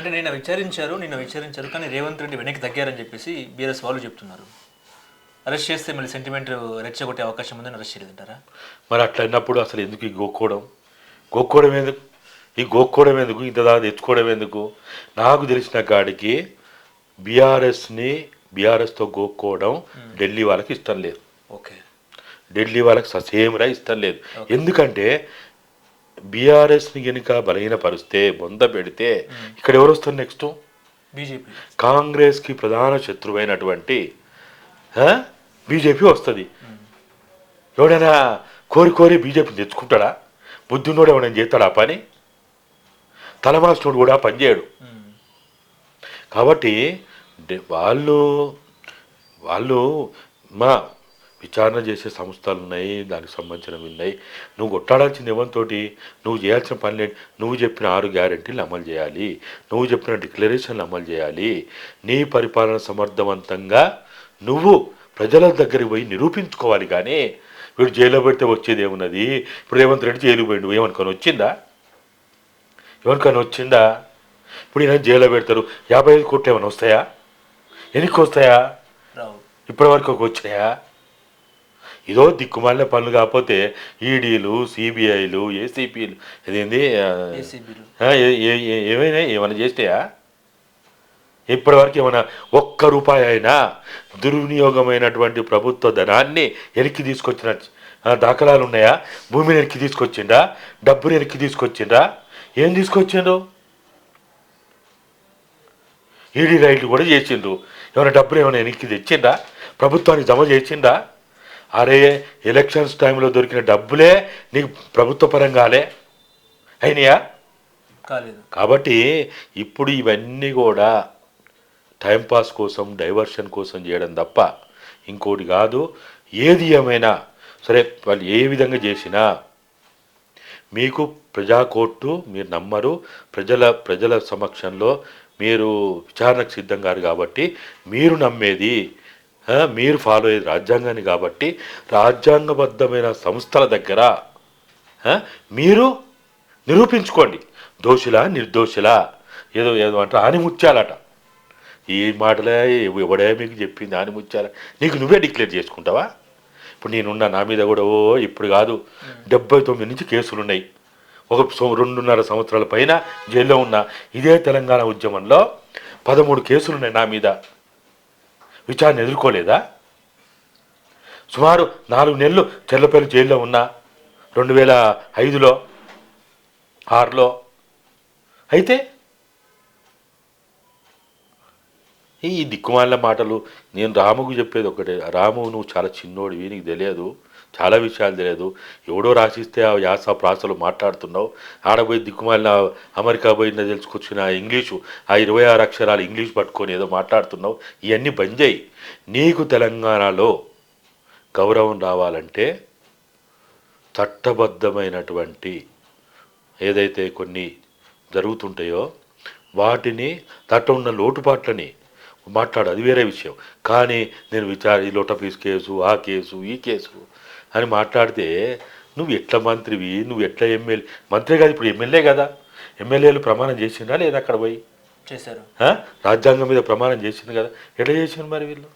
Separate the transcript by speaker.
Speaker 1: అంటే నిన్న విచారించారు నిన్న విచారించారు కానీ రేవంత్ రెడ్డి వెనక్కి తగ్గారని చెప్పేసి బీఆర్ఎస్ వాళ్ళు చెప్తున్నారు. అరెస్ట్ చేస్తే మళ్ళీ సెంటిమెంట్ రెచ్చగొట్టే అవకాశం ఉందని అరెస్ట్ చేయలేదంటారా
Speaker 2: మరి అట్లా అన్నప్పుడు అసలు ఎందుకు ఈ గోక్కోవడం? గోక్కోవడం ఎందుకు? ఈ గోక్కోవడం ఎందుకు? ఇంత దాకా తెచ్చుకోవడం ఎందుకు? నాకు తెలిసిన కాడికి బీఆర్ఎస్ని బీఆర్ఎస్తో గోక్కోవడం ఢిల్లీ వాళ్ళకి ఇష్టం లేదు.
Speaker 1: ఓకే.
Speaker 2: ఢిల్లీ వాళ్ళకి ససేమిరా ఇష్టం లేదు. ఎందుకంటే బీఆర్ఎస్ని కనుక బలహీనపరిస్తే బొంద పెడితే ఇక్కడ ఎవరు వస్తారు నెక్స్ట్?
Speaker 1: బీజేపీ.
Speaker 2: కాంగ్రెస్కి ప్రధాన శత్రువైనటువంటి బీజేపీ వస్తుంది. ఎవడైనా కోరి కోరి బీజేపీ తెచ్చుకుంటాడా? బుద్ధున్నోడు ఎవడైనా చేస్తాడా పని? తలమాసినోడు కూడా ఆ పని చేయడు. కాబట్టి వాళ్ళు వాళ్ళు మా విచారణ చేసే సంస్థలు ఉన్నాయి దానికి సంబంధించినవి ఉన్నాయి. నువ్వు కొట్టాడాల్సింది ఎవరితోటి? నువ్వు చేయాల్సిన పని? నువ్వు చెప్పిన ఆరు గ్యారెంటీలు అమలు చేయాలి. నువ్వు చెప్పిన డిక్లరేషన్లు అమలు చేయాలి. నీ పరిపాలన సమర్థవంతంగా నువ్వు ప్రజల దగ్గరికి పోయి నిరూపించుకోవాలి కానీ వీడు జైల్లో పెడితే వచ్చేది ఏమున్నది? ఇప్పుడు రేవంత్ రెడ్డి జైలు పోయిండు. ఏమనుకొని వచ్చిందా? ఎవరికైనా వచ్చిందా? ఇప్పుడు ఈయన జైల్లో పెడతారు. యాభై ఐదు కోట్లు ఏమైనా వస్తాయా? ఎనికి వస్తాయా
Speaker 1: రావు.
Speaker 2: ఇప్పటి వరకు ఒక వచ్చినాయా ఇదో దిక్కుమాలిన పనులు కాకపోతే ఈడీలు సిబిఐలు ఏసీపీలు ఇదేంది ఏమైనా ఏమైనా చేసినాయా? ఇప్పటి వరకు ఏమైనా ఒక్క రూపాయి అయినా దుర్వినియోగమైనటువంటి ప్రభుత్వ ధనాన్ని వెనక్కి తీసుకొచ్చిన దాఖలాలు ఉన్నాయా? భూమిని వెనక్కి తీసుకొచ్చిండా డబ్బుని వెనక్కి తీసుకొచ్చిండా ఏం తీసుకొచ్చిండు ఈడీ రైట్లు కూడా చేసిండు ఏమైనా డబ్బులు ఏమైనా వెనక్కి తెచ్చిండా ప్రభుత్వానికి జమ చేసిండా అరే ఎలక్షన్స్ టైంలో దొరికిన డబ్బులే నీకు ప్రభుత్వ పరంగాలే. అయినాయా?
Speaker 1: కాలేదు.
Speaker 2: కాబట్టి ఇప్పుడు ఇవన్నీ కూడా టైంపాస్ కోసం డైవర్షన్ కోసం చేయడం తప్ప ఇంకోటి కాదు. ఏది ఏమైనా సరే వాళ్ళు ఏ విధంగా చేసినా మీకు ప్రజా కోర్టు మీరు నమ్మరు. ప్రజల ప్రజల సమక్షంలో మీరు విచారణకు సిద్ధం కాదు కాబట్టి మీరు నమ్మేది మీరు ఫాలో అయ్యేది రాజ్యాంగాన్ని కాబట్టి రాజ్యాంగబద్ధమైన సంస్థల దగ్గర మీరు నిరూపించుకోండి. దోషులా నిర్దోషులా ఏదో ఏదో అంటారు ఆనిముత్యాలట. ఈ మాటలే ఎవడే మీకు చెప్పింది ఆనిముత్యాల? నీకు నువ్వే డిక్లేర్ చేసుకుంటావా? ఇప్పుడు నేనున్నా నా మీద కూడా ఓ ఇప్పుడు కాదు. డెబ్బై తొమ్మిది నుంచి కేసులు ఉన్నాయి ఒక రెండున్నర సంవత్సరాల పైన జైల్లో ఉన్న ఇదే తెలంగాణ ఉద్యమంలో పదమూడు కేసులు ఉన్నాయి నా మీద. విచారణ ఎదుర్కోలేదా? సుమారు నాలుగు నెలలు చెర్లపల్లి జైల్లో ఉన్నా రెండు వేల ఐదులో ఆరులో. అయితే ఈ దిక్కుమాల మాటలు నేను రాముకు చెప్పేది ఒకటే. రాము నువ్వు చాలా చిన్నోడివి నీకు తెలియదు. చాలా విషయాలు తెలియదు. ఎవడో రాసిస్తే ఆ యాస ప్రాసలు మాట్లాడుతున్నావు. ఆడపోయి దిక్కుమాలిన అమెరికా పోయిందో తెలుసుకొచ్చిన ఆ ఇంగ్లీషు ఆ ఇరవై ఆరు అక్షరాలు ఇంగ్లీష్ పట్టుకొని ఏదో మాట్లాడుతున్నావు. ఇవన్నీ బంద్ చేయి. నీకు తెలంగాణలో గౌరవం రావాలంటే చట్టబద్ధమైనటువంటి ఏదైతే కొన్ని జరుగుతుంటాయో వాటిని తట్ట ఉన్న లోటుపాట్లని మాట్లాడు. అది వేరే విషయం. కానీ నేను విచార ఈ లోటపీస్ కేసు ఆ కేసు ఈ కేసు అని మాట్లాడితే నువ్వు ఎట్లా మంత్రివి? నువ్వు ఎట్లా ఎమ్మెల్యే? మంత్రి కాదు ఇప్పుడు ఎమ్మెల్యే కదా. ఎమ్మెల్యేలు ప్రమాణం చేసిండ్రా లేదా అక్కడ పోయి?
Speaker 1: చేశారు?
Speaker 2: రాజ్యాంగం మీద ప్రమాణం చేసింది కదా. ఎట్లా చేసిండు మరి వీళ్ళు?